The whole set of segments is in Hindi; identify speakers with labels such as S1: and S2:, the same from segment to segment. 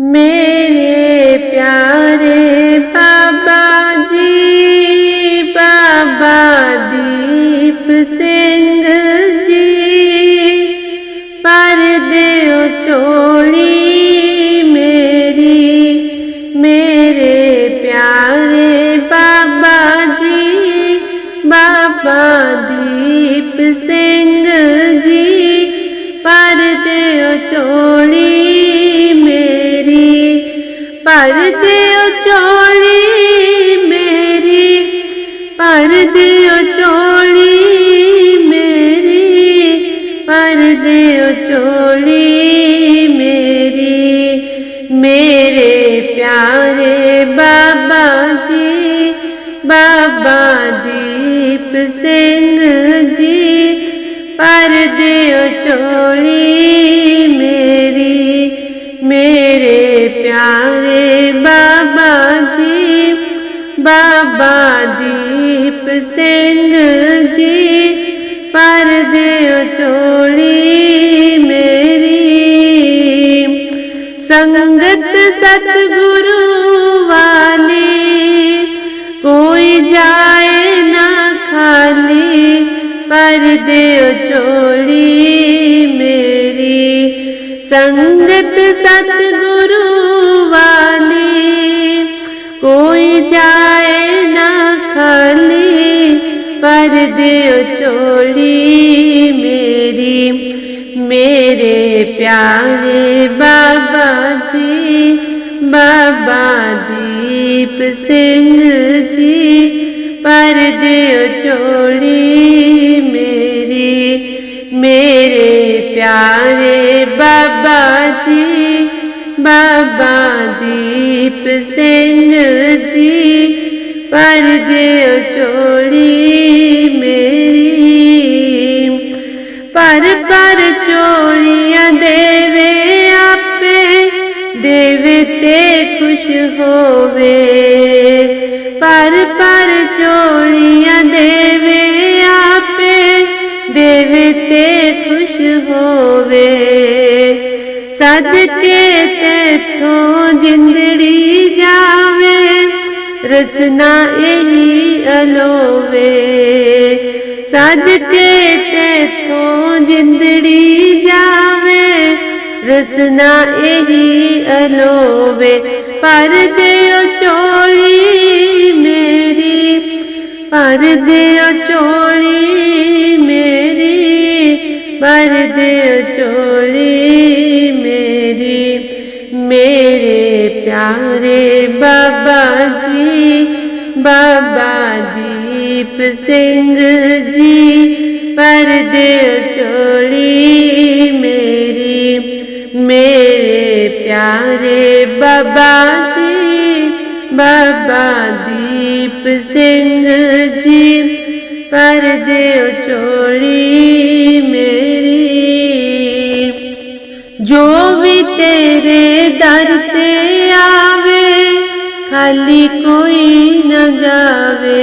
S1: मेरे प्यारे चोली मेरी, मेरे प्यारे बाबा जी, बाबा दीप सिंह जी, पर देव चोली मेरी। संगत सतगुरु वाली, कोई जाए ना खाली, पर देव चोली संगत सतगुरु वाली, कोई जाए ना खाली, पर देव चोली मेरी, मेरे प्यारे बाबा जी, बाबा दीप सिंह जी, पर देव चोली मेरी, मेरे प्यारे बाबा ਜੀ, ਬਾਬਾ ਦੀਪ ਸਿੰਘ ਜੀ, ਪਰ ਦਿਓ ਚੋੜੀ ਮੇਰੀ। ਪਰ ਪਰ ਚੋੜੀਆਂ ਦੇਵੇ ਆਪੇ, ਦੇਵੇ ਤੇ ਖੁਸ਼ ਹੋਵੇ। ਪਰ ਪਰ ਚੋੜੀਆਂ ਦੇਵੇ ਇੱਥੋਂ ਜਿੰਦੜੀ ਜਾਵੇ, ਰਸਨਾ ਇਹੀ ਅਲੋਵੇ। ਸਦਕੇ ਤੇਥੋਂ ਜਿੰਦੜੀ ਜਾਵੇ, ਰਸਨਾ ਇਹੀ ਅਲੋਵੇ। ਪਰ ਦਿਓ ਚੋਲੀ ਮੇਰੀ ਪਰ ਦਿਓ ਚੋਲੀ ਮੇਰੀ ਪਰ ਦਿਓ ਚੋਲੀ ਮੇਰੀ। मेरे प्यारे बाबा जी, बाबा दीप सिंह जी पर देव चोली मेरी, मेरे प्यारे बाबा जी, बाबा दीप सिंह जी पर देव तेरे दर ते आवे, खाली कोई न जावे।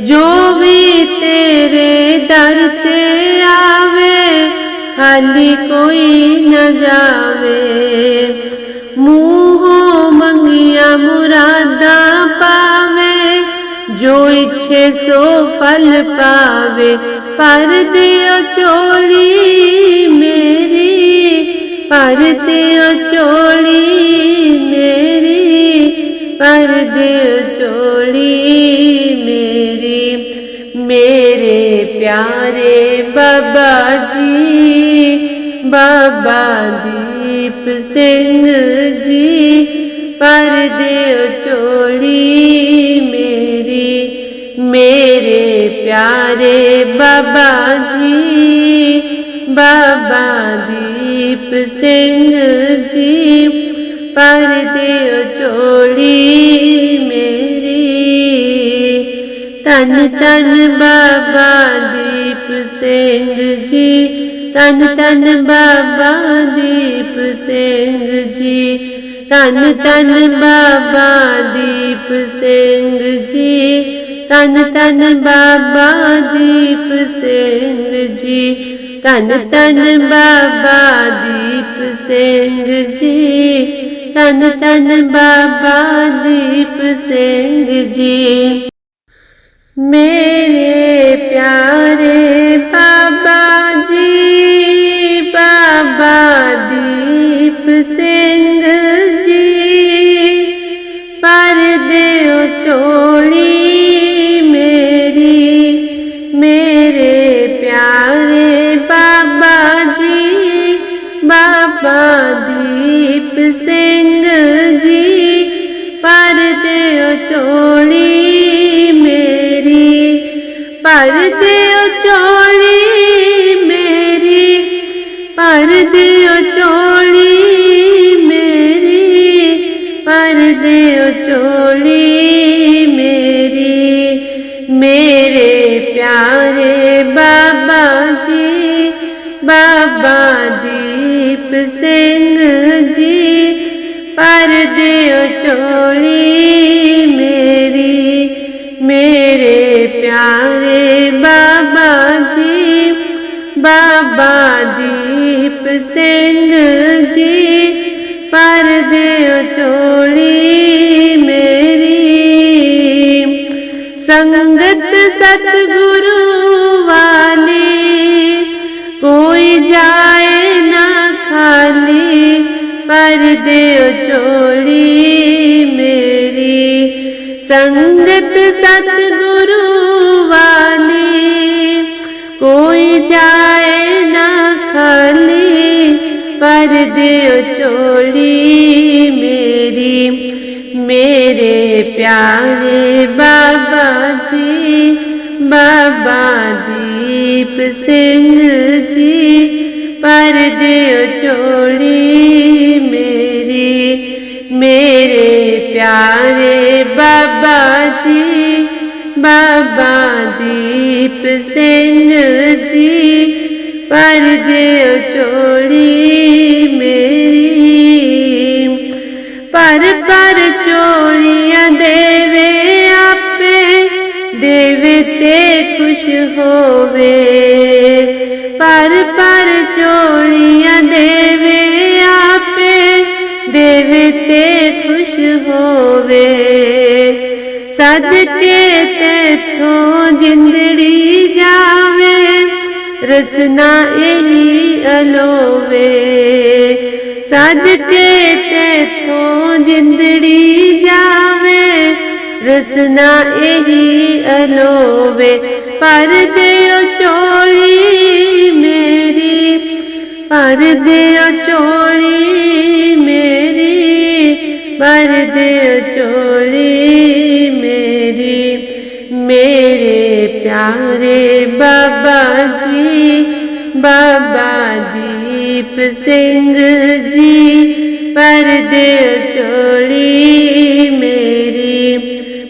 S1: जो भी तेरे दर ते आवे, खाली कोई न जावे। मुंहों मंगिया मुरादा पावे, जो इच्छे सो फल पावे। पर दियो चोली ਪਰਦੇ ਚੋਲੀ, ਮੇਰੀ ਪਰਦੇ ਚੋਲੀ, ਮੇਰੀ, ਮੇਰੇ ਪਿਆਰੇ ਬਾਬਾ ਜੀ, ਬਾਬਾ ਦੀਪ ਸਿੰਘ ਜੀ ਪਰਦੇ ਚੋਲੀ, ਮੇਰੀ, ਮੇਰੇ ਪਿਆਰੇ ਬਾਬਾ ਜੀ, ਬਾ दीप सिंह जी, पर देव चोली मेरी। तन तन बाबा दीप सिंह जी, तन तन बाबा दीप सिंह जी, तन तन बाबा दीप सिंह जी, तन तन बाबा दीप सिंह जी। तन तन बाबा दीप सिंह जी। तन तन बाबा दीप सिंह जी। मेरे चोली मेरी पर दियो चोली मेरी पर दियो चोली मेरी पर दियो चोली मेरी। मेरे प्यारे बाबा जी, बाबा दीप सिंह जी पर दे चोली ਬਾਬਾ ਦੀਪ ਸਿੰਘ ਜੀ ਪਰ ਦਿਓ ਝੋਲੀ ਮੇਰੀ ਸੰਗਤ ਸਤਿਗੁਰੂ ਵਾਲੀ ਕੋਈ ਜਾਏ ਨਾ ਖਾਲੀ ਪਰ ਦਿਓ ਝੋਲੀ ਮੇਰੀ ਸੰਗਤ ਸਤਿਗੁਰੂ ਵਾਲੀ ਕੋਈ ਜਾਏ कर दे चोली मेरी। मेरे प्यारे बाबा जी, बाबा दीप सिंह जी, पर दे चोली मेरी। मेरे प्यारे बाबा जी, बाबा दीप सिंह ਪਰ ਚੋਰੀਆਂ ਦੇਵੇ ਆਪੇ, ਦੇਵੇ ਤੇ ਖੁਸ਼ ਹੋਵੇ। ਪਰ ਪਰ ਚੋਰੀਆਂ ਦੇਵੇ ਆਪੇ, ਦੇਵੇ ਤੇ ਖੁਸ਼ ਹੋਵੇ। ਸਦਕੇ ਤੇਥੋਂ ਜਿੰਦੜੀ ਜਾਵੇ, ਰਸਨਾ ਇਹੀ ਅਲੋਵੇ। ਸਦਕੇ ਤੇਥੋਂ ਜਿੰਦੜੀ ਜਾਵੇ, ਰਸਨਾ ਇਹੀ ਅਲੋਵੇ, ਪਰ ਦਿਓ ਝੋਲੀ ਮੇਰੀ, ਪਰ ਦਿਓ ਝੋਲੀ ਮੇਰੀ, ਪਰ ਦਿਓ ਝੋਲੀ ਮੇਰੀ, ਮੇਰੇ ਪਿਆਰੇ ਬਾਬਾ ਜੀ, ਬਾਬਾ ਦੀਪ दीप सिंह जी पर पर्दे छोड़ी मेरी।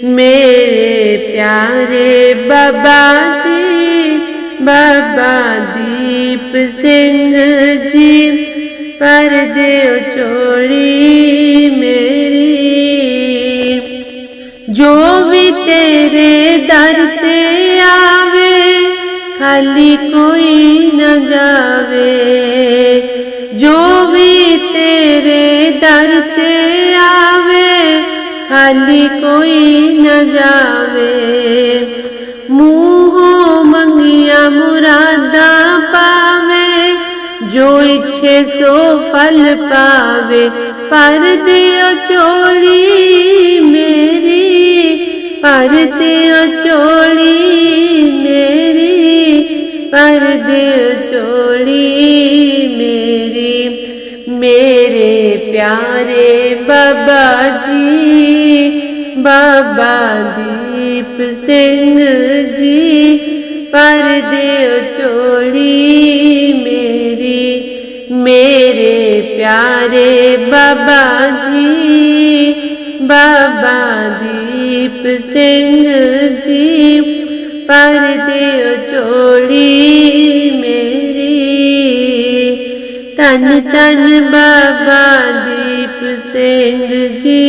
S1: मेरे प्यारे बाबा जी, बाबा दीप सिंह जी पर पर्दे छोड़ी मेरी। जो भी तेरे दर ਖਾਲੀ ਕੋਈ ਨਾ ਜਾਵੇ, ਜੋ ਵੀ ਤੇਰੇ ਦਰ ਤੇ ਆਵੇ, ਖਾਲੀ ਕੋਈ ਨਾ ਜਾਵੇ। ਮੂੰਹੋਂ ਮੰਗੀਆਂ ਮੁਰਾਦਾਂ ਪਾਵੇ, ਜੋ ਇੱਛੇ ਸੋ ਫਲ ਪਾਵੇ। ਪਰ ਦਿਓ ਝੋਲੀ ਮੇਰੀ, ਪਰ ਦਿਓ ਝੋਲੀ पर दिल जोड़ी मेरी, मेरे प्यारे बाबा जी बाबा दीप सिंह जी, पर दिल जोड़ी मेरी, मेरे प्यारे बाबा जी बाबा दीप सिंह जी, पर दिल जोड़ी तन तन बाबा दीप सिंह जी।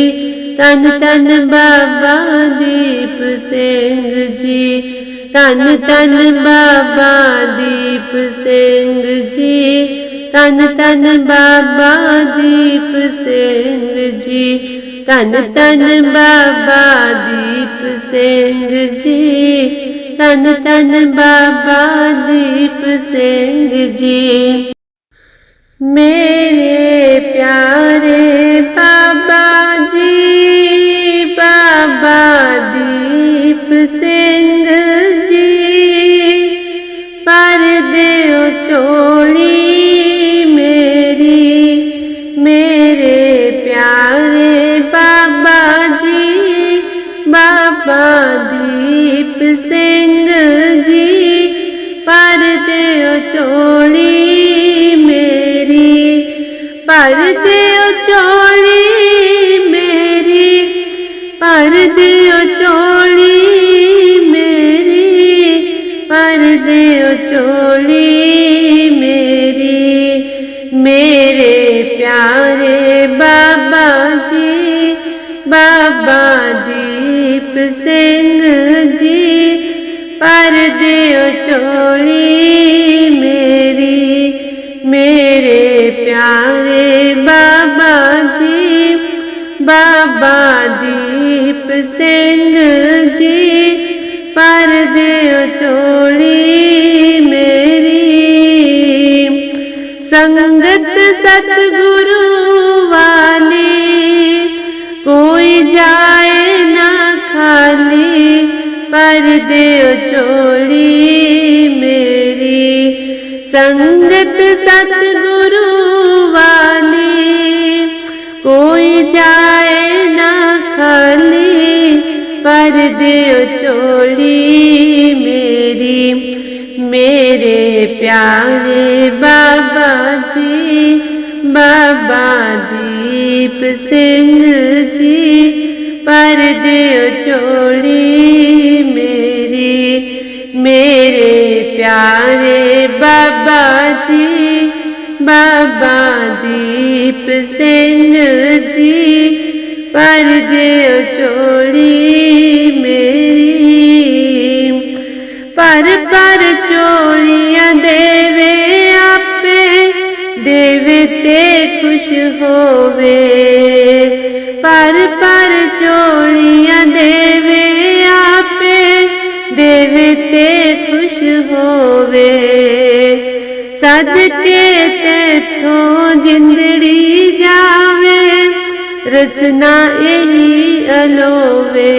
S1: तन तन बाबा दीप सिंह जी। तन तन बाबा दीप सिंह जी। तन तन बाबा दीप सिंह जी। तन तन बाबा दीप सिंह जी। तन तन बाबा दीप सिंह जी। मेरे Jojo. बादीप सिंह जी, पर दियो चोड़ी मेरी। संगत सतगुरु वाली, कोई जाए ना खाली, पर दियो चोड़ी मेरी। संगत सतगुरु वाली, कोई जाए दियो चोली मेरी, मेरे प्यारे बाबा जी, बाबा दीप सिंह जी, पर दियो चोली मेरी, मेरे प्यारे बाबा जी, बाबा दीप सिंह जी, पर दियो चोली ਪਰ ਪਰ ਝੋਲੀਆਂ ਦੇਵੇ ਆਪੇ, ਦੇਵੇ ਤੇ ਖੁਸ਼ ਹੋਵੇ। ਪਰ ਪਰ ਝੋਲੀਆਂ ਦੇਵੇ ਆਪੇ, ਦੇਵੇ ਤੇ ਖੁਸ਼ ਹੋਵੇ। ਸਦਕੇ ਤੇਥੋਂ ਜਿੰਦੜੀ ਜਾਵੇ, ਰਸਨਾ ਇਹੀ ਅਲੋਵੇ।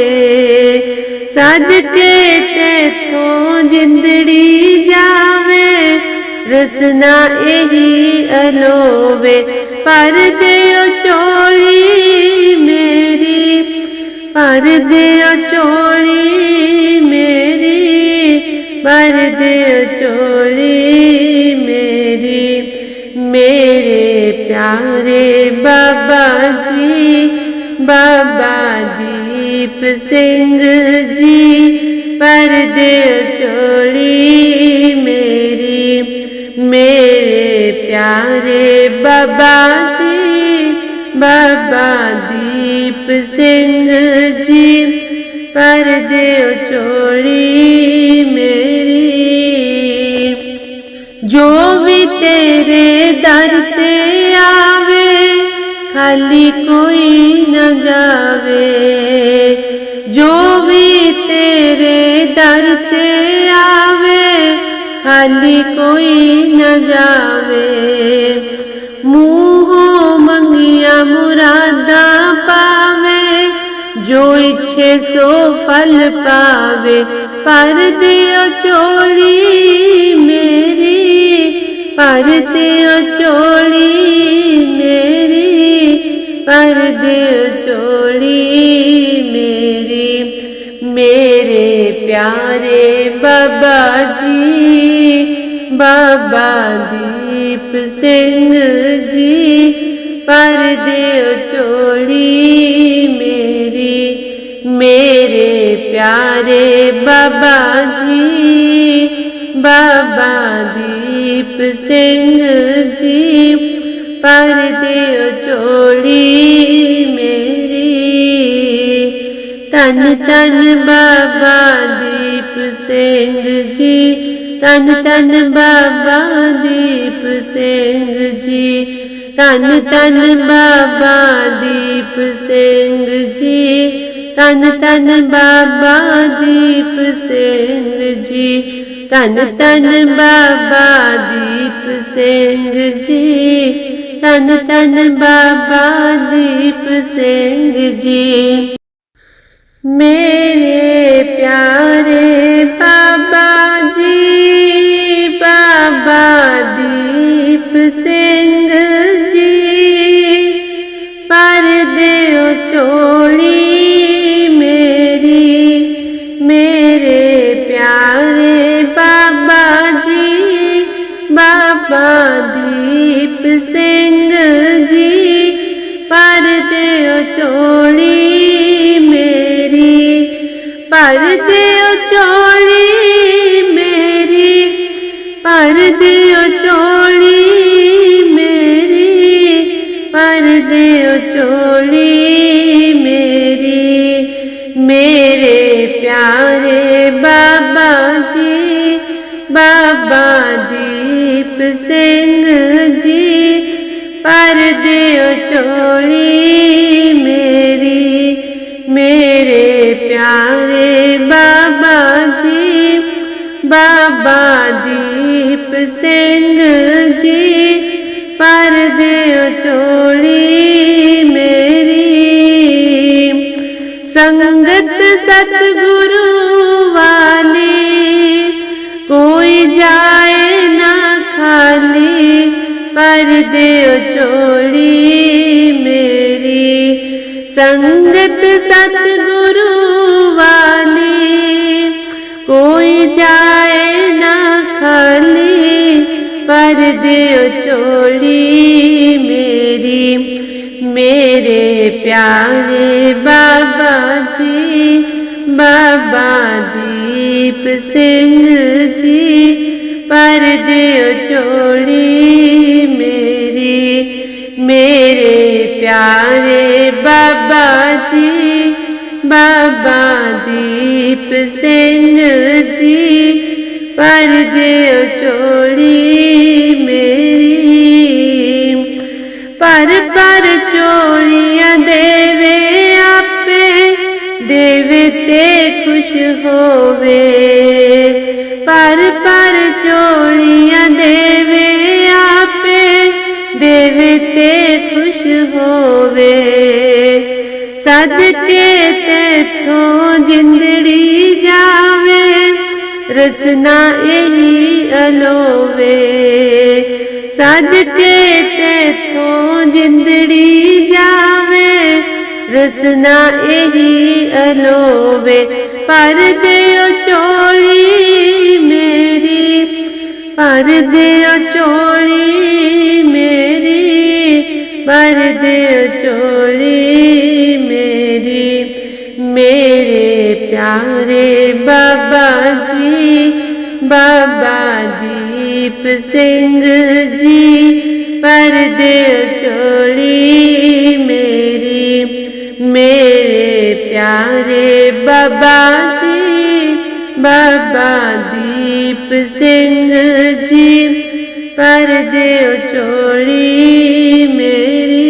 S1: ਸਦਕੇ ਤੇਥੋਂ ਜਿੰਦੜੀ ਜਾਵੇ। ਰਸਨਾ ਇਹੀ ਅਲੋਵੇ ਪਰ ਦਿਓ ਝੋਲੀ ਮੇਰੀ। ਪਰ ਦਿਓ ਝੋਲੀ ਮੇਰੀ ਪਰ ਦਿਓ ਝੋਲੀ ਮੇਰੀ। ਮੇਰੇ ਪਿਆਰੇ ਬਾਬਾ ਜੀ, ਬਾਬਾ ਦੀਪ दीप सिंह जी पर देव चोली मेरी। मेरे प्यारे बाबा जी, बाबा दीप सिंह जी पर दे चोली मेरी। जो भी तेरे दर ਖਾਲੀ ਕੋਈ ਨਾ ਜਾਵੇ। ਜੋ ਵੀ ਤੇਰੇ ਦਰ ਤੇ ਆਵੇ, ਖਾਲੀ ਕੋਈ ਨਾ ਜਾਵੇ। ਮੂੰਹੋਂ ਮੰਗੀਆਂ ਮੁਰਾਦਾਂ ਪਾਵੇ, ਜੋ ਇੱਛੇ ਸੋ ਫਲ ਪਾਵੇ। ਪਰ ਦਿਓ ਝੋਲੀ ਮੇਰੀ, ਪਰ ਦਿਓ ਝੋਲੀ ਮੇਰੀ। पर दिल जोड़ी मेरी, मेरे प्यारे बाबा जी, बाबा दीप सिंह जी, पर दिल चोड़ी मेरी, मेरे प्यारे बाबा जी, बाबा दीप सिंह जी। ਪਰ ਦਿਓ ਝੋਲੀ ਮੇਰੀ ਤਨ ਤਨ ਬਾਬਾ ਦੀਪ ਦੀਪ ਸਿੰਘ ਜੀ ਤਨ ਤਨ ਬਾਬਾ ਦੀਪ ਸਿੰਘ ਜੀ ਤਨ ਤਨ ਬਾਬਾ ਦੀਪ ਸਿੰਘ ਜੀ ਤਨ ਤਨ ਬਾਬਾ ਦੀਪ ਸਿੰਘ ਜੀ ਤਨ ਤਨ ਬਾਬਾ ਦੀਪ ਸਿੰਘ ਜੀ तन तन बाबा दीप सिंह जी। मेरे प्यारे बाबा छोड़ी मेरी, मेरे प्यारे बाबा जी, बाबा दीप सिंह जी, पर दे चोली मेरी। संगत सतगुरु वाली, कोई जाए ना खाली, पर देव चोली संगत सतगुरु वाली, कोई जाए ना खाली पर दियो चोरी मेरी। मेरे प्यारे बाबा जी, बाबा दीप सिंह जी, पर दियो चोरी मेरी। मेरी ਪਿਆਰੇ ਬਾਬਾ ਜੀ ਬਾਬਾ ਦੀਪ ਸਿੰਘ ਜੀ ਪਰ ਦਿਓ ਝੋਲੀ ਮੇਰੀ ਪਰ ਪਰ ਚੋਰੀਆਂ ਦੇਵੇ ਆਪੇ ਦੇਵੇ ਤੇ ਖੁਸ਼ ਹੋਵੇ ਪਰ ਪਰ ਚੋਰੀਆਂ ਦੇਵੇ ਰਸਨਾ ਇਹੀ ਅਲੋਵੇ। ਸਦਕੇ ਤੇਥੋਂ ਜਿੰਦੜੀ ਜਾਵੇ, ਰਸਨਾ ਇਹੀ ਅਲੋਵੇ। ਪਰ ਦਿਓ ਝੋਲੀ ਮੇਰੀ ਪਰ ਦਿਓ ਝੋਲੀ ਮੇਰੀ ਪਰ ਦਿਓ ਝੋਲੀ ਮੇਰੀ। ਮੇਰੇ ਪਿਆਰੇ ਬਾਬਾ बाबा दीप सिंह जी पर दे चोरी मेरी, मेरे प्यारे बाबा जी, बाबा दीप सिंह जी पर दे चोरी मेरी।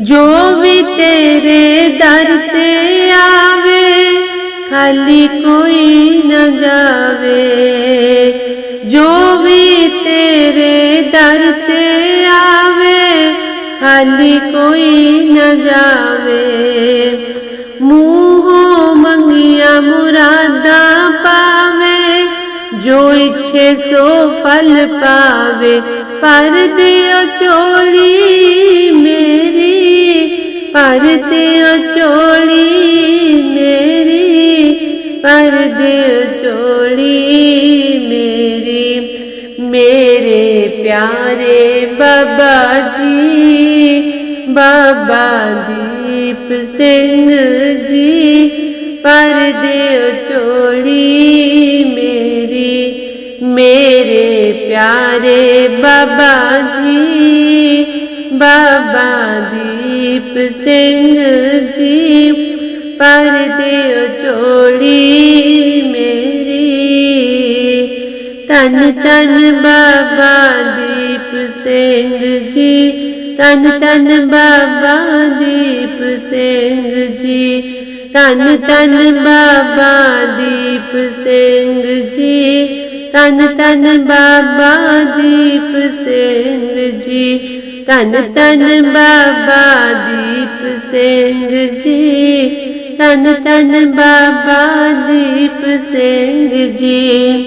S1: जो भी तेरे दर्द ਖਾਲੀ ਕੋਈ ਨਾ ਜਾਵੇ, ਜੋ ਵੀ ਤੇਰੇ ਦਰ ਤੇ ਆਵੇ, ਖਾਲੀ ਕੋਈ ਨਾ ਜਾਵੇ। ਮੂੰਹੋਂ ਮੰਗੀਆਂ ਮੁਰਾਦਾਂ ਪਾਵੇ, ਜੋ ਇੱਛੇ ਸੋ ਫਲ ਪਾਵੇ। ਪਰ ਦਿਓ ਝੋਲੀ ਮੇਰੀ, ਪਰ ਦਿਓ ਝੋਲੀ पर दिल चोरी मेरी, मेरे प्यारे बाबा जी बाबा दीप सिंह जी, पर दिल चोरी मेरी, मेरे प्यारे बाबा जी बाबा दीप सिंह जी। ਪਰ ਦਿਓ ਝੋਲੀ ਮੇਰੀ। ਤਨ ਤਨ ਬਾਬਾ ਦੀਪ ਸਿੰਘ ਜੀ। ਤਨ ਤਨ ਬਾਬਾ ਦੀਪ ਸਿੰਘ ਜੀ। ਤਨ ਤਨ ਬਾਬਾ ਦੀਪ ਸਿੰਘ ਜੀ। ਤਨ ਤਨ ਬਾਬਾ ਦੀਪ ਸਿੰਘ ਜੀ। ਤਨ ਤਨ ਬਾਬਾ ਦੀਪ ਸਿੰਘ ਜੀ। ਤਨ ਤਨ ਬਾਬਾ ਦੀਪ ਸਿੰਘ ਜੀ।